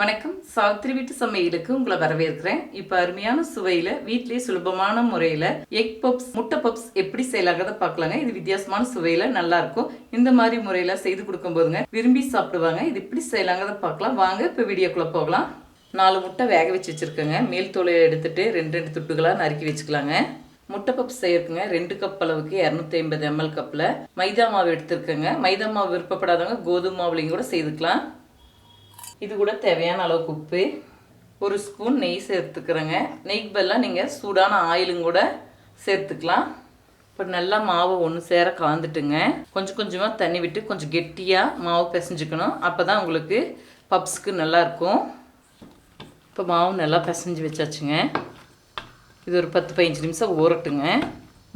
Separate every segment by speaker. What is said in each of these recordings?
Speaker 1: வணக்கம். சாவித்திரி வீட்டு சமையலுக்கு உங்களை வரவேற்கிறேன். இப்போ அருமையான சுவையில் வீட்டிலேயே சுலபமான முறையில் எக் பப்ஸ் முட்டை பப்ஸ் எப்படி செய்யலாங்கிறத பார்க்கலாங்க. இது வித்தியாசமான சுவையில் நல்லா இருக்கும். இந்த மாதிரி முறையில் செய்து கொடுக்கும் போதுங்க விரும்பி சாப்பிடுவாங்க. இது எப்படி செய்யலாங்கிறத பார்க்கலாம். வாங்க இப்போ வீடியோக்குள்ளே போகலாம். நாலு முட்டை வேக வச்சு வச்சுருக்கேங்க. மேல் தோலை எடுத்துட்டு ரெண்டு ரெண்டு துட்டுகளாக நறுக்கி வச்சுக்கலாங்க. முட்டை பப்ஸ் செய்யறதுங்க ரெண்டு கப் அளவுக்கு இரநூத்தி ஐம்பது எம்எல் கப்பில் மைதா மாவு எடுத்துருக்கேங்க. மைதா மாவு விருப்பப்படாதவங்க கோதுமை மாவுலையும் கூட செய்துக்கலாம். இது கூட தேவையான அளவுக்கு உப்பு ஒரு ஸ்பூன் நெய் சேர்த்துக்கிறேங்க. நெய்க்கு பதிலாக நீங்கள் சூடான ஆயிலும் கூட சேர்த்துக்கலாம். இப்போ நல்லா மாவை ஒன்று சேர கலந்துட்டுங்க. கொஞ்சம் கொஞ்சமாக தண்ணி விட்டு கொஞ்சம் கெட்டியாக மாவு பிசைஞ்சுக்கணும். அப்போ தான் உங்களுக்கு பப்ஸுக்கு நல்லாயிருக்கும் இப்போ மாவு நல்லா பிசைஞ்சு வச்சாச்சுங்க. இது ஒரு பத்து பதினஞ்சு நிமிஷம் ஊறட்டுங்க.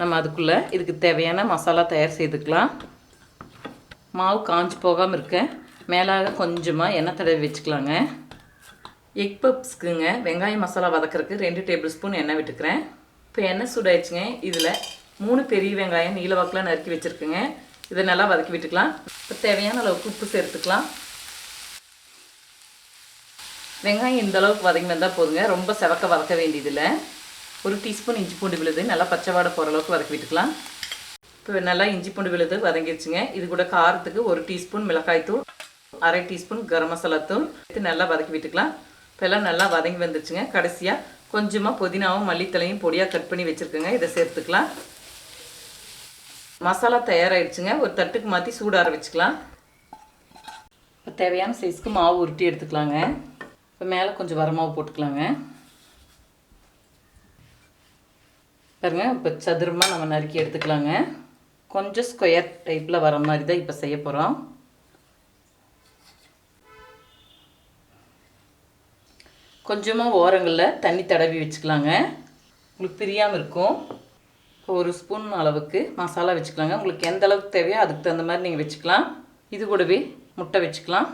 Speaker 1: நம்ம அதுக்குள்ளே இதுக்கு தேவையான மசாலா தயார் செய்துக்கலாம். மாவு காஞ்சி போகாமல் இருக்க மேலாக கொஞ்சமாக எண்ணெய் தடவி வச்சுக்கலாங்க. எக் பப்ஸ்க்குங்க வெங்காய மசாலா வதக்கிறதுக்கு ரெண்டு டேபிள் ஸ்பூன் எண்ணெய் விட்டுக்கிறேன். இப்போ எண்ணெய் சூடாயிடுச்சுங்க. இதில் மூணு பெரிய வெங்காயம் நீல நறுக்கி வச்சுருக்குங்க. இதை நல்லா வதக்கி விட்டுக்கலாம். இப்போ தேவையான அளவுக்கு உப்பு சேர்த்துக்கலாம். வெங்காயம் இந்த அளவுக்கு வதங்கி வந்தால் போதுங்க. ரொம்ப செவக்க வதக்க வேண்டியதில்லை. ஒரு டீஸ்பூன் இஞ்சி பூண்டு விழுது. நல்லா பச்சை வாடை போகிற அளவுக்கு வதக்கி விட்டுக்கலாம். இப்போ நல்லா இஞ்சி பூண்டு விழுது வதங்கிடுச்சுங்க. இது கூட காரத்துக்கு ஒரு டீஸ்பூன் மிளகாய்த்தூள். அரை டீஸ்பூன் கரம் மசாலா தூள். நல்லா வதக்கி விட்டுக்கலாம். இப்போ எல்லாம் நல்லா வதங்கி வந்துருச்சுங்க. கடைசியாக கொஞ்சமாக புதினாவும் மல்லித்தலையும் பொடியாக கட் பண்ணி வச்சுருக்கோங்க. இதை சேர்த்துக்கலாம். மசாலா தயாராகிடுச்சுங்க ஒரு தட்டுக்கு மாற்றி சூடார வச்சுக்கலாம். இப்போ தேவையான சைஸ்க்கு மாவு உருட்டி எடுத்துக்கலாங்க. இப்போ மேலே கொஞ்சம் வரமாவு போட்டுக்கலாங்க. பாருங்க இப்போ சதுரமாக நம்ம நறுக்கி எடுத்துக்கலாங்க. கொஞ்சம் ஸ்கொயர் டைப்பில் வர மாதிரி தான் இப்போ செய்ய போகிறோம் கொஞ்சமாக ஓரங்களில் தண்ணி தடவி வச்சுக்கலாங்க. உங்களுக்கு பிரியாமல் இருக்கும். இப்போ ஒரு ஸ்பூன் அளவுக்கு மசாலா வச்சுக்கலாங்க. உங்களுக்கு எந்த அளவுக்கு தேவையோ அதுக்கு தகுந்த மாதிரி நீங்கள் வச்சுக்கலாம். இது கூடவே முட்டை வச்சுக்கலாம்.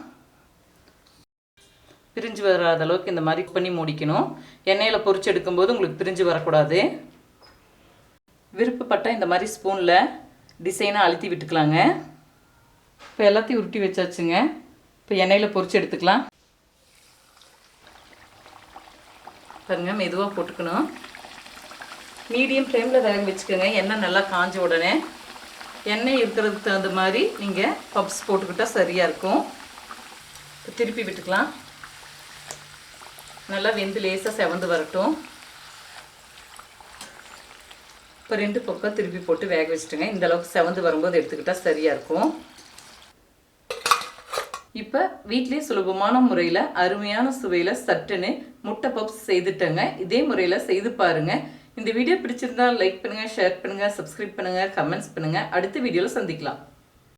Speaker 1: பிரிஞ்சு வராத அளவுக்கு இந்த மாதிரி பண்ணி முடிக்கணும். எண்ணெயில் பொறிச்சு எடுக்கும்போது உங்களுக்கு பிரிஞ்சு வரக்கூடாது. விருப்பப்பட்ட இந்த மாதிரி ஸ்பூனில் டிசைனாக அழுத்தி விட்டுக்கலாங்க. இப்போ எல்லாத்தையும் உருட்டி வச்சாச்சுங்க. இப்போ எண்ணெயில் பொறிச்சு எடுத்துக்கலாம். பாருங்க மெதுவாக போட்டுக்கணும். மீடியம் ஃப்ளேமில் வேக வச்சுக்கோங்க. எண்ணெய் நல்லா காஞ்ச உடனே எண்ணெய் இருக்கிறதுக்கு தகுந்த மாதிரி நீங்கள் பப்ஸ் போட்டுக்கிட்டால் சரியாக இருக்கும். திருப்பி விட்டுக்கலாம். நல்லா வெந்து லேசாக செவந்து வரட்டும். இப்போ ரெண்டு பக்கம் திருப்பி போட்டு வேக வச்சுட்டுங்க. இந்த அளவுக்கு செவந்து வரும்போது எடுத்துக்கிட்டால் சரியாக இருக்கும். இப்போ வீட்லேயே சுலபமான முறையில் அருமையான சுவையில் சட்டுன்னு முட்டை பப்ஸ் செய்துட்டேங்க. இதே முறையில் செய்து பாருங்கள் இந்த வீடியோ பிடிச்சிருந்தா லைக் பண்ணுங்கள் ஷேர் பண்ணுங்கள் சப்ஸ்கிரைப் பண்ணுங்கள் கமெண்ட்ஸ் பண்ணுங்கள் அடுத்த வீடியோவில் சந்திக்கலாம்.